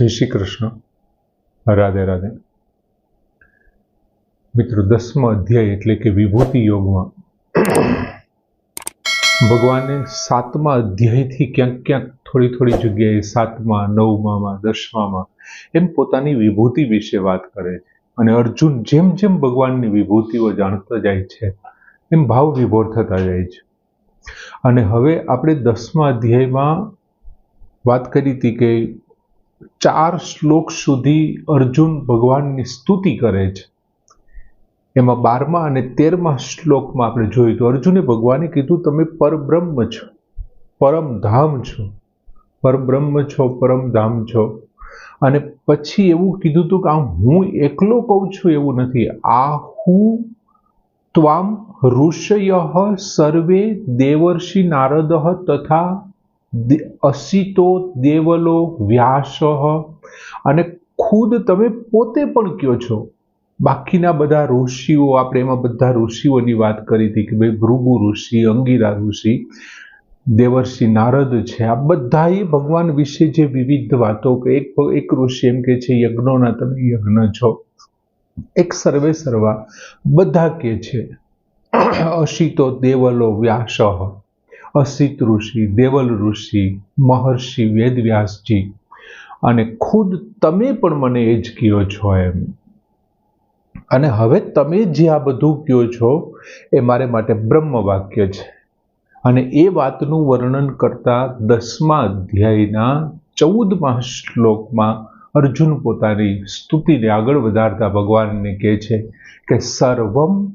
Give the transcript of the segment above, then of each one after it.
જય શ્રી કૃષ્ણ. રાધે રાધે. મિત્રો, દસમા અધ્યાય એટલે કે વિભૂતિ યોગમાં. ભગવાને સાતમા અધ્યાયથી ક્યાંક ક્યાંક થોડી થોડી જગ્યાએ સાતમા, નવમામાં, દસમામાં એમ પોતાની વિભૂતિ વિશે વાત કરે છે. અને અર્જુન જેમ જેમ ભગવાનની વિભૂતિઓ જાણતા જાય છે, એમ ભાવ વિભોર થતા જાય છે. અને હવે આપણે દસમા અધ્યાયમાં વાત કરી હતી કે ચાર શ્લોક સુધી અર્જુન ભગવાનની સ્તુતિ કરે છે. એમાં બારમા અને તેરમા શ્લોકમાં આપણે જોયું તો અર્જુને ભગવાને કીધું, તમે પરબ્રહ્મ છો પરમધામ છો, પરબ્રહ્મ છો પરમધામ છો. અને પછી એવું કીધું હતું કે, આ હું એકલો કહું છું એવું નથી. આ હું ત્વામ ઋષય સર્વે દેવર્ષિ નારદ તથા અસિતો દેવલો વ્યાસ. અને ખુદ તમે પોતે પણ કયો છો? બાકીના બધા ઋષિઓ, આપણે એમાં બધા ઋષિઓની વાત કરી હતી કે ભાઈ ભૃગુ ઋષિ, અંગીરા ઋષિ, દેવર્ષિ નારદ છે, આ બધાએ ભગવાન વિશે જે વિવિધ વાતો કે એક એક ઋષિ એમ કે છે, યજ્ઞોના તમે યજ્ઞ છો. એક સર્વે સર્વા બધા કે છે, અશિતો દેવલો વ્યાસ. અસિત ઋષિ, દેવલ ઋષિ, મહર્ષિ, વેદવ્યાસજી. અને ખુદ તમે પણ મને એ જ કહો છો એમ. અને હવે તમે જે આ બધું કહો છો એ મારે માટે બ્રહ્મ વાક્ય છે. અને એ વાતનું વર્ણન કરતા દસમા અધ્યાયના ચૌદમા શ્લોકમાં અર્જુન પોતાની સ્તુતિને આગળ વધારતા ભગવાનને કહે છે કે સર્વમ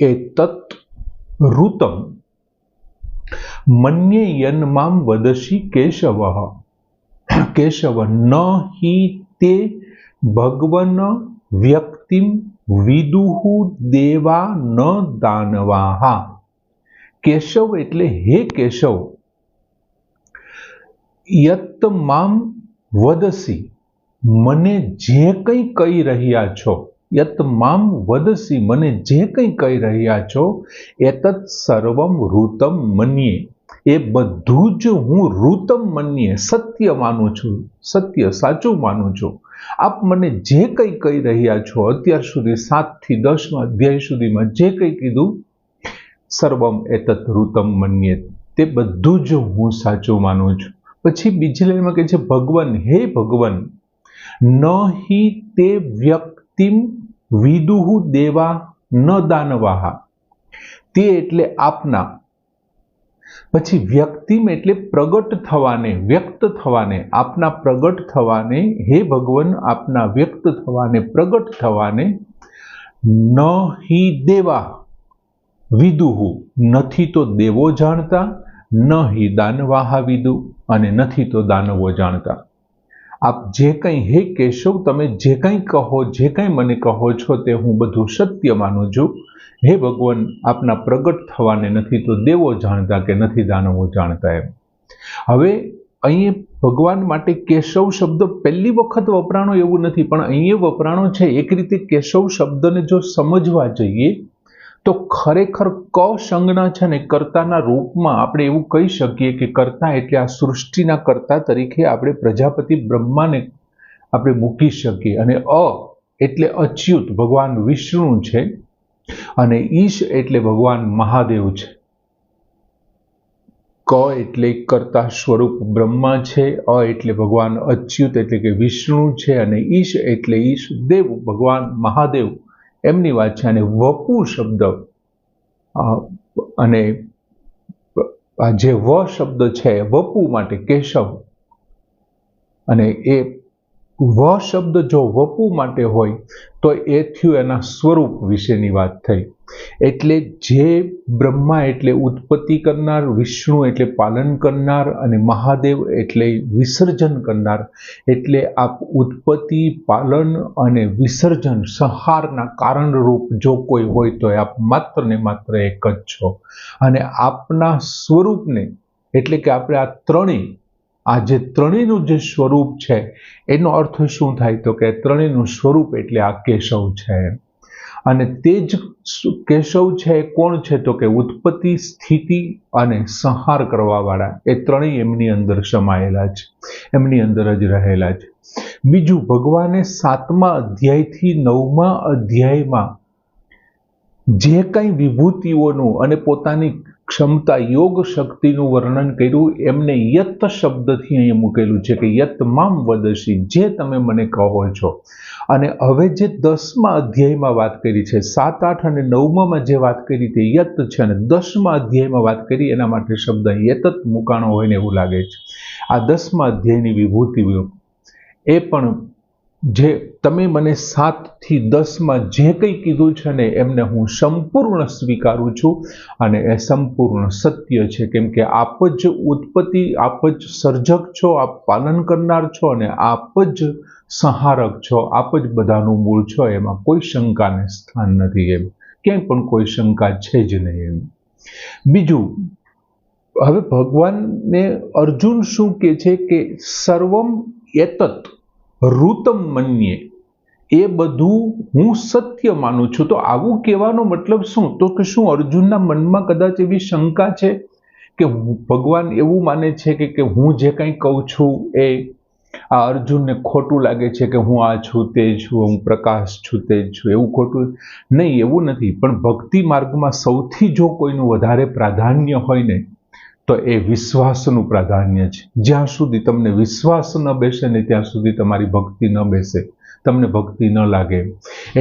એ તત્ ઋતમ મન્યે યન્મામ વદશી કેશવ કેશવ ન હિ તે ભગવન વ્યક્તિમ વિદુહુ દેવા ન દાનવાહા કેશવ એટલે હે કેશવ યત મામ વદસી, મને જે કંઈ કહી રહ્યા છો યત મામ વદસી, મને જે કંઈ કહી રહ્યા છો એતત સર્વમ ઋતમ મન્યે. એ બધું જ હું ઋતમ મન્યે, સત્ય માનું છું, સત્ય સાચું માનું છું. આપ મને જે કંઈ કહી રહ્યા છો, અત્યાર સુધી સાતથી દસમાં અધ્યાય સુધીમાં જે કંઈ કીધું, સર્વમ એતત ઋતમ મન્યે. તે બધું જ હું સાચું માનું છું. પછી બીજી લાઈનમાં કહે છે, ભગવાન, હે ભગવાન, ન તે તે વ્યક્તિમ વિદુહુ દેવા ન દાનવાહા. તે એટલે આપના. પછી વ્યક્તિમ એટલે પ્રગટ થવાને, વ્યક્ત થવાને, આપના પ્રગટ થવાને, હે ભગવાન, આપના વ્યક્ત થવાને, પ્રગટ થવાને, ન હિ દેવા વિદુહુ. નથી તો દેવો જાણતા, ન હિ દાનવાહા વિદુ, અને નથી તો દાનવો જાણતા. આપ જે કંઈ, હે કેશવ, તમે જે કંઈ કહો, જે કંઈ મને કહો છો તે હું બધું સત્ય માનું છું. હે ભગવાન, આપના પ્રગટ થવાને નથી તો દેવો જાણતા કે નથી દાનવો જાણતા એમ. હવે અહીં ભગવાન માટે કેશવ શબ્દ પહેલી વખત વપરાણો એવું નથી, પણ અહીંયા વપરાણો છે. એક રીતે કેશવ શબ્દને જો સમજવા જઈએ તો ખરેખર ક સંજ્ઞા છે ને કર્તાના રૂપમાં આપણે એવું કહી શકીએ કે કર્તા એટલે આ સૃષ્ટિના કર્તા તરીકે આપણે પ્રજાપતિ બ્રહ્માને આપણે મૂકી શકીએ. અને અ એટલે અચ્યુત, ભગવાન વિષ્ણુ છે અને ઈશ એટલે ભગવાન મહાદેવ છે. ક એટલે કર્તા સ્વરૂપ બ્રહ્મા છે, અ એટલે ભગવાન અચ્યુત એટલે કે વિષ્ણુ છે અને ઈશ એટલે ઈશ દેવ, ભગવાન મહાદેવ. એમની વાત છે અને વપુ શબ્દ અને જે વ શબ્દ છે, વપુ માટે કેશવ, અને એ વ શબ્દ જો વપુ માટે હોય, તો એ થયું એના સ્વરૂપ વિશેની વાત થઈ. એટલે જે બ્રહ્મા એટલે ઉત્પત્તિ કરનાર, વિષ્ણુ એટલે પાલન કરનાર અને મહાદેવ એટલે વિસર્જન કરનાર, એટલે આપ ઉત્પત્તિ, પાલન અને વિસર્જન સંહારના કારણરૂપ જો કોઈ હોય તો આપ માત્ર ને માત્ર એક જ છો. અને આપના સ્વરૂપને, એટલે કે આપણે આ ત્રણેય આ જે ત્રણેયનું જે સ્વરૂપ છે, એનો અર્થ શું થાય? તો કે ત્રણેયનું સ્વરૂપ એટલે આ કેશવ છે. અને તે જ કેશવ છે એ કોણ છે? તો કે ઉત્પત્તિ, સ્થિતિ અને સંહાર કરવાવાળા. એ ત્રણેય એમની અંદર સમાયેલા છે. એમની અંદર જ રહેલા છે. બીજું, ભગવાને સાતમા અધ્યાયથી નવમા અધ્યાયમાં જે કંઈ વિભૂતિઓનું અને પોતાની ક્ષમતા યોગ શક્તિનું વર્ણન કર્યું, એમને યત શબ્દથી અહીંયા મૂકેલું છે કે યત વદશી જે તમે મને કહો છો. અને હવે જે દસમા અધ્યાયમાં વાત કરી છે, સાત, આઠ અને નવમામાં જે વાત કરી તે યત છે અને દસમા અધ્યાયમાં વાત કરી, એના માટે શબ્દ યતત મુકાણો હોય ને એવું લાગે છે. આ દસમા અધ્યાયની વિભૂતિ એ પણ જે તમે મને સાતથી દસમાં જે કંઈ કીધું છે ને, એમને હું સંપૂર્ણ સ્વીકારું છું અને એ સંપૂર્ણ સત્ય છે. કેમ કે આપ જ ઉત્પત્તિ, આપ જ સર્જક છો, આપ પાલન કરનાર છો અને આપ જ સંહારક છો. આપ જ બધાનું મૂળ છો. એમાં કોઈ શંકાને સ્થાન નથી એમ. ક્યાંય પણ કોઈ શંકા છે જ નહીં એમ. બીજું, હવે ભગવાનને અર્જુન શું કે છે કે, સર્વમ એતત ઋતમ મન્યે. એ બધું હું સત્ય માનું છું. તો આવું કહેવાનો મતલબ શું? તો કે શું અર્જુનના મનમાં કદાચ એવી શંકા છે કે ભગવાન એવું માને છે કે કે હું જે કંઈ કહું છું એ આ અર્જુનને ખોટું લાગે છે કે હું આ છું, તે છું, હું પ્રકાશ છું, તે છું, એવું ખોટું નહીં, એવું નથી. પણ ભક્તિ માર્ગમાં સૌથી જો કોઈનું વધારે પ્રાધાન્ય હોય ને તો એ વિશ્વાસનું પ્રાધાન્ય છે. જ્યાં સુધી તમને વિશ્વાસ ન બેસે ને ત્યાં સુધી તમારી ભક્તિ ન બેસે, તમને ભક્તિ ન લાગે.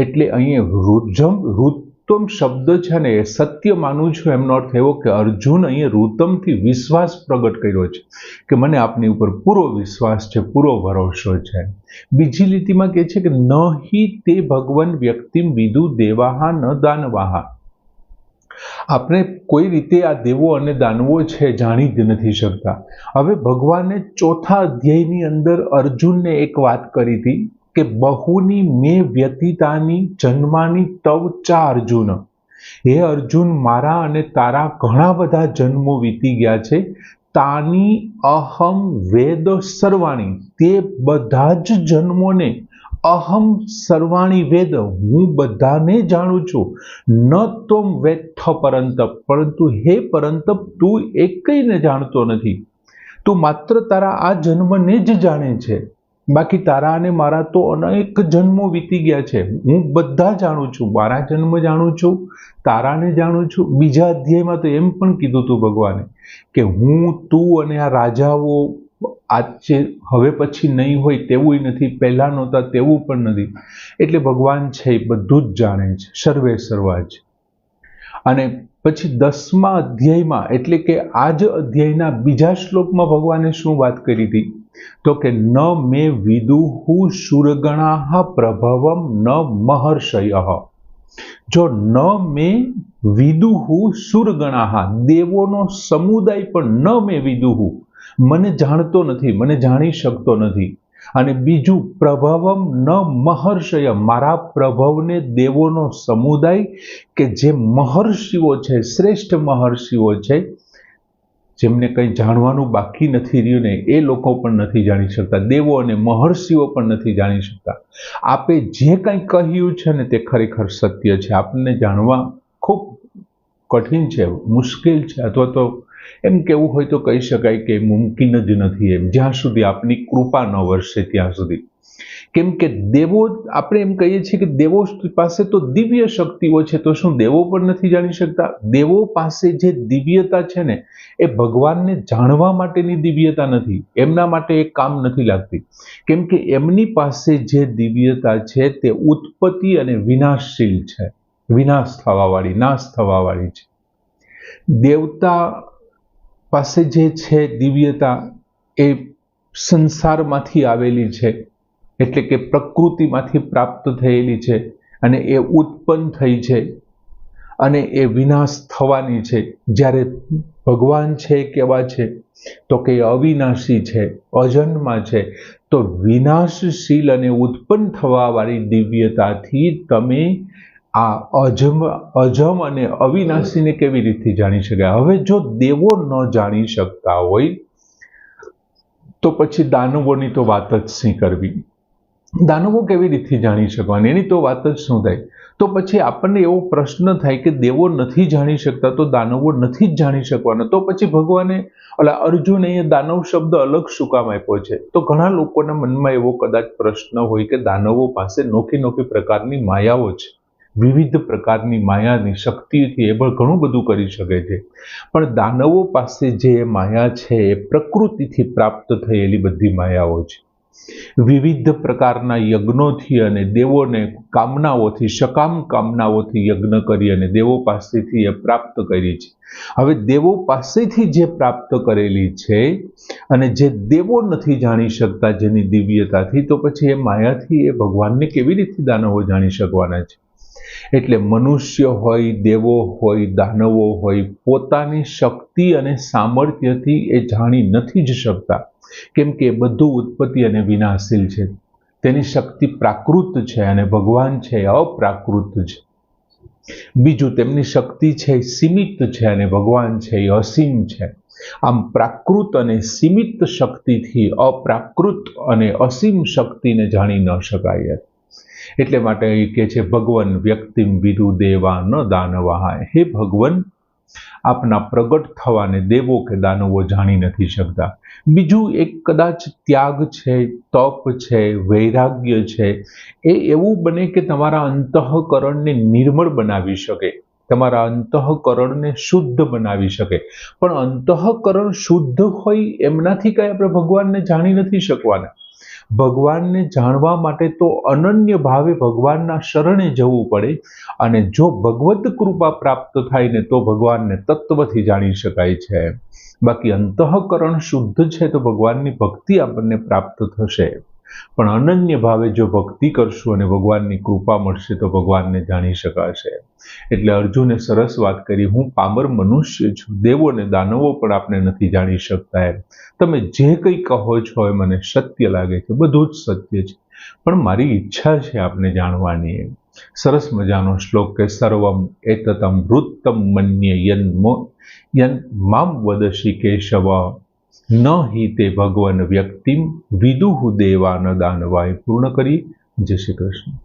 એટલે અહીંયા રુજમ શબ્દ છે ને એ સત્ય માનું છું, એમનો અર્થ એવો કે અર્જુન અહીંયા રુતમથી વિશ્વાસ પ્રગટ કર્યો છે કે મને આપની ઉપર પૂરો વિશ્વાસ છે, પૂરો ભરોસો છે. બીજી લીટીમાં કહે છે કે ન તે ભગવાન વ્યક્તિમ વિદુ દેવાહા ન દાનવાહા. આપણે કોઈ રીતે આ દેવો અને દાનવો છે જાણી જ નથી શકતા. હવે ભગવાને ચોથા અધ્યાયની અંદર અર્જુનને એક વાત કરી હતી કે બહુની મેં વ્યતીતાની જન્માની તવ ચા અર્જુન. હે અર્જુન, મારા અને તારા ઘણા બધા જન્મો વીતી ગયા છે. તાની અહમ વેદ સર્વાણી. તે બધા જ જન્મોને અહમ સર્વાણી વેદ, હું બધાને જાણું છું. ન તોમ વેત્થ પરંતપ, પરંતુ હે પરંતપ, તું એકઈને જાણતો નથી. તું માત્ર તારા આ જન્મને જ જાણે છે. બાકી તારા અને મારા તો અનેક જન્મો વીતી ગયા છે. હું બધા જાણું છું. મારા જન્મ જાણું છું. તારાને જાણું છું. બીજા અધ્યાયમાં તો એમ પણ કીધું તું ભગવાને કે હું, તું અને આ રાજાઓ આજે, હવે પછી નહીં હોય તેવું નથી પહેલાં નહોતા તેવું પણ નથી. એટલે ભગવાન છે એ બધું જ જાણે છે, સર્વે સર્વા જ. અને પછી દસમા અધ્યાયમાં, એટલે કે આ જ અધ્યાયના બીજા શ્લોકમાં ભગવાને શું વાત કરી હતી? તો કે, ન મે વિદુહુ સુરગણા પ્રભવમ ન મહર્ષય. જો ન મે વિદુહુ સુરગણાહ, દેવોનો સમુદાય પણ ન મે વિદુહુ મને જાણતો નથી, મને જાણી શકતો નથી. અને બીજું, પ્રભવમ ન મહર્ષય, મારા પ્રભવને દેવોનો સમુદાય કે જે મહર્ષિઓ છે, શ્રેષ્ઠ મહર્ષિઓ છે, જેમને કંઈ જાણવાનું બાકી નથી રહ્યું ને, એ લોકો પણ નથી જાણી શકતા. દેવો અને મહર્ષિઓ પણ નથી જાણી શકતા. આપે જે કંઈ કહ્યું છે ને, તે ખરેખર સત્ય છે. આપણને જાણવા ખૂબ કઠિન છે, મુશ્કેલ છે, અથવા તો એમ કેવું હોય તો કહી શકાય કે મુમકિન જ નથી એમ. જ્યાં સુધી આપની કૃપા ન વરસે ત્યાં સુધી. કેમ કે દેવો આપણે એમ કહીએ છીએ કે દેવો પાસે તો દિવ્ય શક્તિઓ છે, તો શું દેવો પણ નથી જાણી શકતા? દેવો પાસે જે દિવ્યતા છે ને, એ ભગવાનને જાણવા માટેની દિવ્યતા નથી. એમના માટે એ કામ નથી લાગતી. કેમ કે એમની પાસે જે દિવ્યતા છે, તે ઉત્પત્તિ અને વિનાશશીલ છે. વિનાશ થવાવાળી, નાશ થવાવાળી છે. દેવતા પાસે જે છે દિવ્યતા એ સંસારમાંથી આવેલી છે. એટલે કે પ્રકૃતિમાંથી પ્રાપ્ત થયેલી છે અને એ ઉત્પન્ન થઈ છે અને એ વિનાશ થવાની છે. જ્યારે ભગવાન છે કેવા છે? તો કે અવિનાશી છે, અજન્મા છે. તો વિનાશશીલ અને ઉત્પન્ન થવાવાળી દિવ્યતાથી તમે આ અજમ અજમ અને અવિનાશીને કેવી રીતે જાણી શકાય? હવે જો દેવો ન જાણી શકતા હોય, તો પછી દાનવોની તો વાત જ શી કરવી? દાનવો કેવી રીતે જાણી શકવાની? એની તો વાત જ શું થાય? તો પછી આપણને એવો પ્રશ્ન થાય કે દેવો નથી જાણી શકતા, તો દાનવો નથી જ જાણી શકવાના. તો પછી ભગવાને ઓલા અર્જુને એ દાનવ શબ્દ અલગ શું કામ આપ્યો છે? તો ઘણા લોકોના મનમાં એવો કદાચ પ્રશ્ન હોય કે દાનવો પાસે નોખી નોખી પ્રકારની માયાઓ છે. વિવિધ પ્રકારની માયાની શક્તિથી એ પણ ઘણું બધું કરી શકે છે. પણ દાનવો પાસે જે માયા છે, એ પ્રકૃતિથી પ્રાપ્ત થયેલી બધી માયાઓ છે. વિવિધ પ્રકારના યજ્ઞોથી અને દેવોને કામનાઓથી, સકામ કામનાઓથી યજ્ઞ કરી અને દેવો પાસેથી એ પ્રાપ્ત કરી છે. હવે દેવો પાસેથી જે પ્રાપ્ત કરેલી છે અને જે દેવો નથી જાણી શકતા જેની દિવ્યતાથી, તો પછી એ માયાથી એ ભગવાનને કેવી રીતે દાનવો જાણી શકવાના છે? એટલે મનુષ્ય હોય, દેવો હોય, દાનવો હોય, પોતાની શક્તિ અને સામર્થ્યથી એ જાણી નથી જ શકતા. કેમ કે બધું ઉત્પત્તિ અને વિનાશીલ છે. તેની શક્તિ પ્રાકૃત છે અને ભગવાન છે અપ્રાકૃત છે. બીજું તેમની શક્તિ છે સીમિત છે અને ભગવાન છે એ અસીમ છે. આમ પ્રાકૃત અને સીમિત શક્તિથી અપ્રાકૃત અને અસીમ શક્તિને જાણી ન શકાય એટલે માટે એ કહે છે, ભગવાન વ્યક્તિમ વિરુ દેવા ન દાનવા હે ભગવાન, આપના પ્રગટ થવાને દેવો કે દાનવો જાણી નથી શકતા. બીજું એક કદાચ ત્યાગ છે, તપ છે, વૈરાગ્ય છે, એ એવું બને કે તમારા અંતઃકરણને નિર્મળ બનાવી શકે. તમારા અંતઃકરણને શુદ્ધ બનાવી શકે. પણ અંતઃકરણ શુદ્ધ હોય એમનાથી કઈ આપણે ભગવાનને જાણી નથી શકવાના. ભગવાનને જાણવા માટે તો અનન્ય ભાવે ભગવાનના શરણે જવું પડે અને જો ભગવત કૃપા પ્રાપ્ત થાય ને તો ભગવાનને તત્વથી જાણી શકાય છે. બાકી અંતઃકરણ શુદ્ધ છે તો ભગવાનની ભક્તિ આપણને પ્રાપ્ત થશે. પણ અનન્ય ભાવે જો ભક્તિ કરશું અને ભગવાનની કૃપા મળશે તો ભગવાનને જાણી શકાશે. એટલે અર્જુને સરસ વાત કરી, હું પામર મનુષ્ય છું દેવો અને દાનવો પણ આપણે નથી જાણી શકતા એમ. તમે જે કંઈ કહો છો એ મને સત્ય લાગે છે, બધું જ સત્ય છે. પણ મારી ઈચ્છા છે આપને જાણવાની એમ. સરસ મજાનો શ્લોક કે, સર્વમ એતતમ વૃત્તમ મન્ય યન યન મામ વદશી કેશવ ન હિ તે ભગવન વ્યક્તિમ વિદુહુ દેવા ન દાનવાય પૂર્ણ કરી. જય શ્રી કૃષ્ણ.